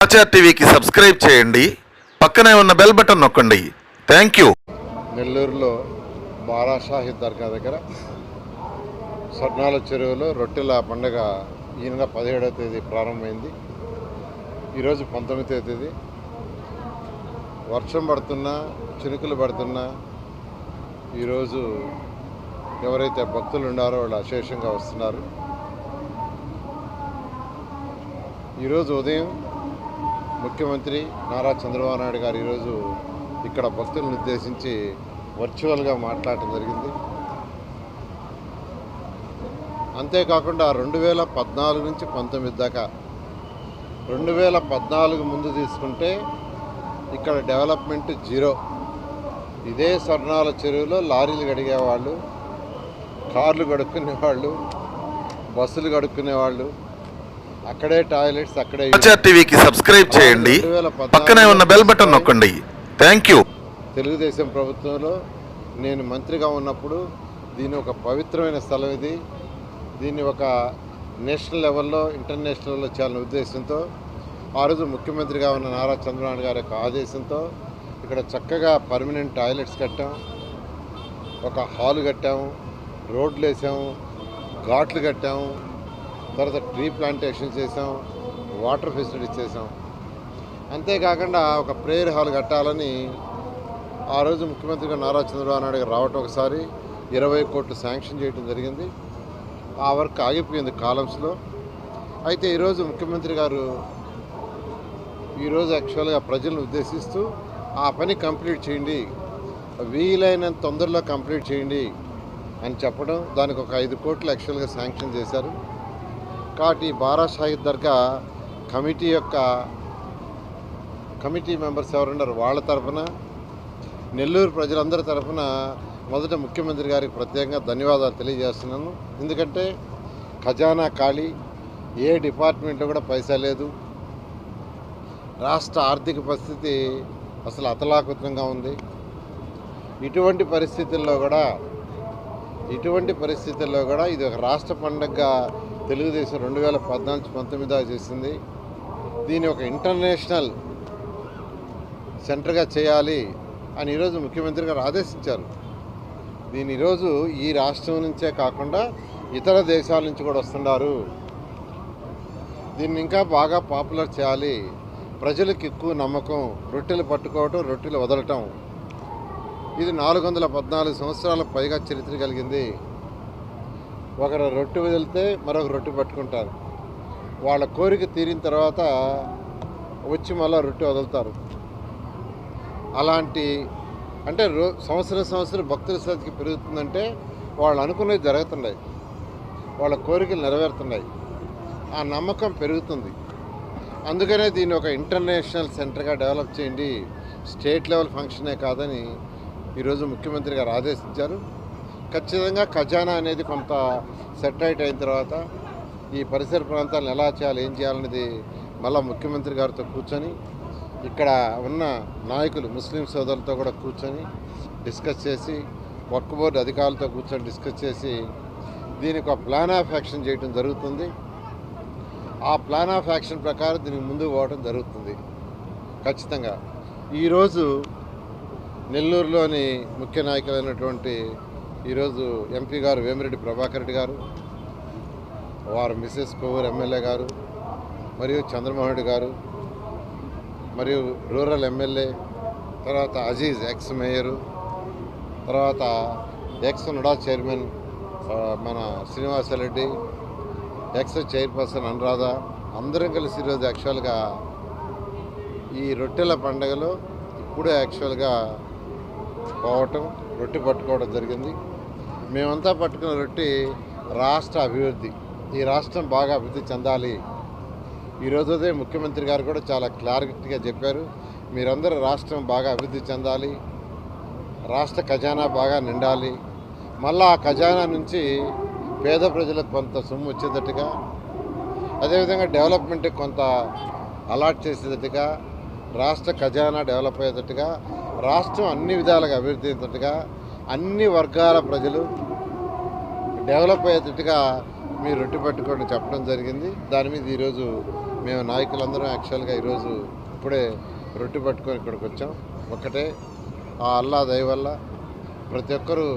సమాచార్ టీవీకి సబ్స్క్రైబ్ చేయండి. పక్కనే ఉన్న బెల్ బటన్ నొక్కండి. థ్యాంక్ యూ నెల్లూరులో బారాషాహిద్ దర్గా దగ్గర స్వర్ణాల చెరువులో రొట్టెల పండుగ ఈ నెల పదిహేడవ తేదీ ప్రారంభమైంది. ఈరోజు పంతొమ్మిదవ తేదీ. వర్షం పడుతున్నా చినుకులు పడుతున్నా ఈరోజు ఎవరైతే భక్తులు ఉన్నారో వాళ్ళు అశేషంగా వస్తున్నారు. ఈరోజు ఉదయం ముఖ్యమంత్రి నారా చంద్రబాబు నాయుడు గారు ఈరోజు ఇక్కడ భక్తులను ఉద్దేశించి వర్చువల్గా మాట్లాడటం జరిగింది. అంతేకాకుండా రెండు వేల పద్నాలుగు నుంచి పంతొమ్మిది దాకా రెండు వేల పద్నాలుగు ముందు తీసుకుంటే ఇక్కడ డెవలప్మెంట్ జీరో. ఇదే స్వర్ణాల చెరువులో లారీలు కడిగేవాళ్ళు కార్లు కడుక్కునేవాళ్ళు బస్సులు కడుక్కునేవాళ్ళు అక్కడే టాయిలెట్స్ అక్కడే సమాచార్ టీవీకి సబ్స్క్రైబ్ చేయండి. పక్కనే ఉన్న బెల్ బటన్ నొక్కండి. థ్యాంక్ యూ తెలుగుదేశం ప్రభుత్వంలో నేను మంత్రిగా ఉన్నప్పుడు దీని ఒక పవిత్రమైన స్థలం ఇది. దీన్ని ఒక నేషనల్ లెవెల్లో ఇంటర్నేషనల్ లెవెల్లో చేయాలనే ఉద్దేశంతో ఆ రోజు ముఖ్యమంత్రిగా ఉన్న నారా చంద్రబాబు గారి యొక్క ఆదేశంతో ఇక్కడ చక్కగా పర్మనెంట్ టాయిలెట్స్ కట్టాం. ఒక హాల్ కట్టాము రోడ్లు వేసాము ఘాట్లు కట్టాము తర్వాత ట్రీ ప్లాంటేషన్ చేసాం వాటర్ ఫెసిలిటీస్ చేసాం అంతేకాకుండా ఒక ప్రేయర్ హాల్ కట్టాలని ఆ రోజు ముఖ్యమంత్రిగా నారా చంద్రబాబు నాయుడు గారు రావటం ఒకసారి ఇరవై కోట్లు శాంక్షన్ చేయడం జరిగింది. ఆ వర్క్ ఆగిపోయింది కాలమ్స్లో. అయితే ఈరోజు ముఖ్యమంత్రి గారు ఈరోజు యాక్చువల్గా ప్రజలను ఉద్దేశిస్తూ ఆ పని కంప్లీట్ చేయండి వీలైనంత తొందరలో కంప్లీట్ చేయండి అని చెప్పడం దానికి ఒక ఐదు కోట్లు యాక్చువల్గా శాంక్షన్ చేశారు. కాటి బారా సాహిద్ దర్గా కమిటీ యొక్క కమిటీ మెంబర్స్ ఎవరున్నారు? వాళ్ళ తరఫున నెల్లూరు ప్రజలందరి తరఫున మొదట ముఖ్యమంత్రి గారికి ప్రత్యేకంగా ధన్యవాదాలు తెలియజేస్తున్నాను. ఎందుకంటే ఖజానా ఖాళీ ఏ డిపార్ట్మెంట్లో కూడా పైసా లేదు. రాష్ట్ర ఆర్థిక పరిస్థితి అసలు అతలాకుతంగా ఉంది. ఇటువంటి పరిస్థితుల్లో కూడా ఇటువంటి పరిస్థితుల్లో కూడా ఇది ఒక రాష్ట్ర పండుగగా తెలుగుదేశం రెండు వేల పద్నాలుగు పంతొమ్మిది దాకా చేసింది. దీన్ని ఒక ఇంటర్నేషనల్ సెంటర్గా చేయాలి అని ఈరోజు ముఖ్యమంత్రి గారు ఆదేశించారు. దీని ఈరోజు ఈ రాష్ట్రం నుంచే కాకుండా ఇతర దేశాల నుంచి కూడా వస్తున్నారు. దీన్ని ఇంకా బాగా పాపులర్ చేయాలి. ప్రజలకు ఎక్కువ నమ్మకం రొట్టెలు పట్టుకోవటం రొట్టెలు వదలటం. ఇది నాలుగు వందల పద్నాలుగు సంవత్సరాల పైగా చరిత్ర కలిగింది. ఒకరు రొట్టె వదిలితే మరొక రొట్టె పట్టుకుంటారు. వాళ్ళ కోరిక తీరిన తర్వాత వచ్చి మళ్ళీ రొట్టె వదులుతారు. అలాంటి అంటే రో సంవత్సరం సంవత్సరం భక్తుల సంఖ్య పెరుగుతుందంటే వాళ్ళు అనుకున్నవి జరుగుతున్నాయి. వాళ్ళ కోరికలు నెరవేరుతున్నాయి. ఆ నమ్మకం పెరుగుతుంది. అందుకనే దీన్ని ఒక ఇంటర్నేషనల్ సెంటర్గా డెవలప్ చేయండి. స్టేట్ లెవెల్ ఫంక్షనే కాదని ఈరోజు ముఖ్యమంత్రి గారు ఆదేశించారు. ఖచ్చితంగా ఖజానా అనేది కొంత సెటరైట్ అయిన తర్వాత ఈ పరిసర ప్రాంతాలను ఎలా చేయాలి ఏం చేయాలనేది మళ్ళా ముఖ్యమంత్రి గారితో కూర్చొని ఇక్కడ ఉన్న నాయకులు ముస్లిం సోదరులతో కూడా కూర్చొని డిస్కస్ చేసి వర్క్ బోర్డు అధికారులతో కూర్చొని డిస్కస్ చేసి దీనికి ఒక ప్లాన్ ఆఫ్ యాక్షన్ చేయడం జరుగుతుంది. ఆ ప్లాన్ ఆఫ్ యాక్షన్ ప్రకారం దీనికి ముందుకు పోవడం జరుగుతుంది. ఖచ్చితంగా. ఈరోజు నెల్లూరులోని ముఖ్య నాయకులైనటువంటి ఈరోజు ఎంపీ గారు వేమిరెడ్డి ప్రభాకర్ రెడ్డి గారు వారు మిస్సెస్ కొవ్వూరు ఎమ్మెల్యే గారు మరియు చంద్రమోహన్ రెడ్డి గారు మరియు రూరల్ ఎమ్మెల్యే తర్వాత అజీజ్ ఎక్స్ మేయరు తర్వాత ఎక్స్ నుడా చైర్మన్ మన శ్రీనివాసరెడ్డి ఎక్స్ చైర్పర్సన్ అనురాధ అందరం కలిసి ఈరోజు యాక్చువల్గా ఈ రొట్టెల పండుగలో ఇప్పుడే యాక్చువల్గా పోవటం రొట్టె పట్టుకోవడం జరిగింది. మేమంతా పట్టుకున్న రొట్టి రాష్ట్ర అభివృద్ధి. ఈ రాష్ట్రం బాగా అభివృద్ధి చెందాలి. ఈరోజు అదే ముఖ్యమంత్రి గారు కూడా చాలా క్లారిటీగా చెప్పారు. మీరందరూ రాష్ట్రం బాగా అభివృద్ధి చెందాలి. రాష్ట్ర ఖజానా బాగా నిండాలి. మళ్ళా ఆ ఖజానా నుంచి పేద ప్రజలకు కొంత సొమ్ము వచ్చేటట్టుగా అదేవిధంగా డెవలప్మెంట్ కొంత అలాట్ చేసేటట్టుగా రాష్ట్ర ఖజానా డెవలప్ అయ్యేటట్టుగా రాష్ట్రం అన్ని విధాలుగా అభివృద్ధి అయ్యేటట్టుగా అన్ని వర్గాల ప్రజలు డెవలప్ అయ్యేటట్టుగా మీరు రొట్టె పట్టుకొని చెప్పడం జరిగింది. దాని మీద ఈరోజు మేము నాయకులందరం యాక్చువల్గా ఈరోజు ఇప్పుడే రొట్టె పట్టుకొని ఇక్కడికి వచ్చాం. ఒక్కటే ఆ అల్లా దయ వల్ల ప్రతి ఒక్కరూ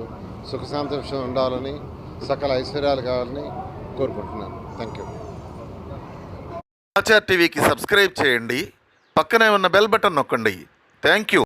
సుఖశాంతోషం ఉండాలని సకల ఐశ్వర్యాలు కావాలని కోరుకుంటున్నాను. థ్యాంక్ యూ ఆచార్ టీవీకి సబ్స్క్రైబ్ చేయండి. పక్కనే ఉన్న బెల్ బటన్ నొక్కండి. Thank you